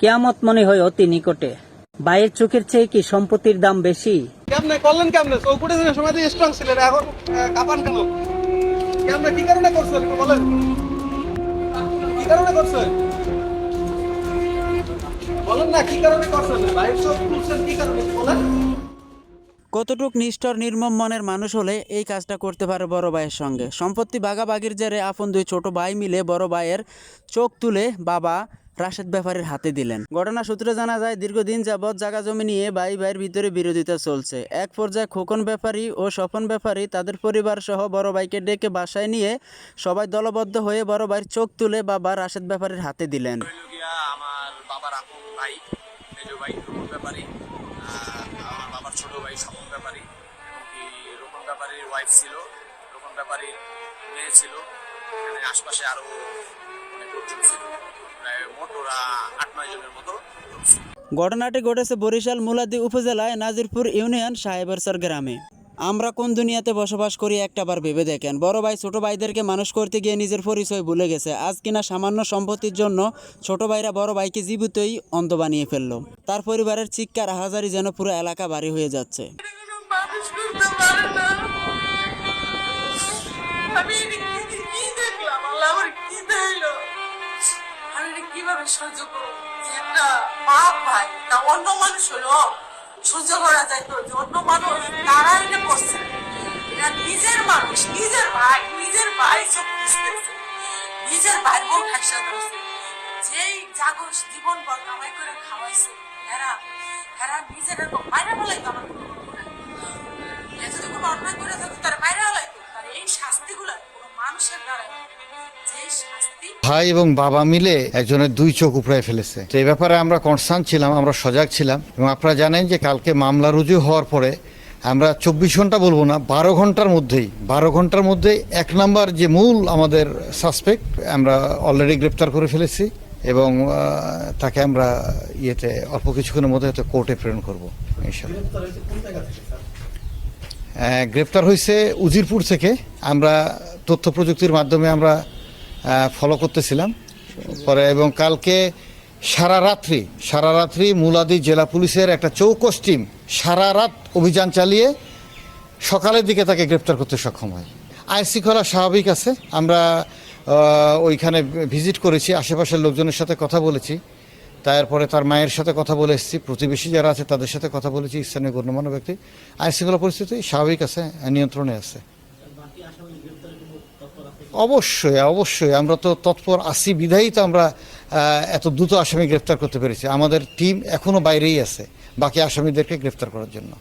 কেয়ামত মনে হয় অতি নিকটে। ভাইয়ের চোখের চেয়ে কি সম্পত্তির দাম বেশি? কেমনে করলেন কেমনে? চৌকুটে ছিলেন সময় দিয়ে স্ট্রং ছিলেন এখন কাঁপান কেন? কেমনে কি কারণে করছেন বলেন? কি কারণে করছেন বলেন না কি কারণে করছেন ভাইয়ের চোখ খুলছেন কি কারণে? বলেন। কতটুক নিষ্ঠর নির্মম মনের মানুষ হলে এই কাজটা করতে পারে বড় ভাইয়ের সঙ্গে? সম্পত্তি বাগাবাগির জেরে আপন দুই ছোট ভাই মিলে বড় ভাইয়ের চোখ তুলে বাবা রাশেদ ব্যাপারীর হাতে দিলেন। ঘটনা সূত্রে জানা যায়, দীর্ঘদিন যাবৎ জাগা জমি নিয়ে ভাই ভাইয়ের ভিতরে বিরোধিতা চলছে। এক পর্যায়ে খোকন ব্যাপারী ও স্বপন ব্যাপারী তাদের পরিবার সহ বড় ভাইকে ডেকে বাসায় নিয়ে সবাই দলবদ্ধ হয়ে বড় ভাইয়ের চোখ তুলে বাবা রাশেদ ব্যাপারীর হাতে দিলেন। ছিল আশপাশে আরও অনেক লোকজন ছিল। ঘটনাটি ঘটেছে বরিশাল মুলাদি উপজেলায় নাজিরপুর ইউনিয়ন সাহেবরসর গ্রামে। আমরা কোন দুনিয়াতে বসবাস করি একটাবার ভেবে দেখেন। বড় ভাই, ছোট ভাইদেরকে মানুষ করতে গিয়ে নিজের পরিচয় ভুলে গেছে। আজ কিনা সামান্য সম্পত্তির জন্য ছোট ভাইরা বড় ভাইকে জীবিতই অন্ধ বানিয়ে ফেলল। তার পরিবারের চিৎকার, হাজারি যেন পুরো এলাকা বাড়ি হয়ে যাচ্ছে। আমি কি দেখলাম? আল্লাহ কি দেখল? কীভাবে সহ্য করব? বাপ ভাই তা অন্য মানুষ হলো। সহ্য করা যায় তো? যে অন্য মানুষ তারা এটা করছে এরা নিজের মানুষ, নিজের ভাই নিজের ভাই সব বুঝতেছে নিজের ভাই বউ ঠাকসা করছে যেই জাগর জীবন বর কামাই করে খাওয়াইছে, এরা এরা নিজেরা বাইরে বলাই তো ভাই এবং বাবা মিলে একজনের দুই চোখ উপড়ায় ফেলেছে। তো এই ব্যাপারে আমরা কনসার্ন ছিলাম, আমরা সজাগ ছিলাম এবং আপনারা জানেন যে কালকে মামলা রুজু হওয়ার পরে আমরা চব্বিশ ঘণ্টা বলব না, বারো ঘণ্টার মধ্যেই, বারো ঘণ্টার মধ্যে এক নাম্বার যে মূল আমাদের সাসপেক্ট আমরা অলরেডি গ্রেপ্তার করে ফেলেছি এবং তাকে আমরা ইয়েতে অল্প কিছুক্ষণের মধ্যে হয়তো কোর্টে প্রেরণ করব গ্রেপ্তার হয়েছে উজিরপুর থেকে। আমরা তথ্য প্রযুক্তির মাধ্যমে আমরা ফলো করতেছিলাম। পরে এবং কালকে সারা রাত্রি সারা রাত্রি মুলাদি জেলা পুলিশের একটা চৌকস টিম সারা রাত অভিযান চালিয়ে সকালের দিকে তাকে গ্রেপ্তার করতে সক্ষম হয়। আইন শৃঙ্খলা স্বাভাবিক আছে। আমরা ওইখানে ভিজিট করেছি, আশেপাশের লোকজনের সাথে কথা বলেছি। তারপরে তার মায়ের সাথে কথা বলে এসেছি। প্রতিবেশী যারা আছে তাদের সাথে কথা বলেছি। স্থানীয় গণ্যমান্য ব্যক্তি। আইন শৃঙ্খলা পরিস্থিতি স্বাভাবিক আছে, নিয়ন্ত্রণে আছে। অবশ্যই অবশ্যই। আমরা তো তৎপর আসি বিধায়ী তো আমরা এত দ্রুত আসামি গ্রেফতার করতে পেরেছি। আমাদের টিম এখনও বাইরেই আছে, বাকি আসামিদেরকে গ্রেফতার করার জন্য।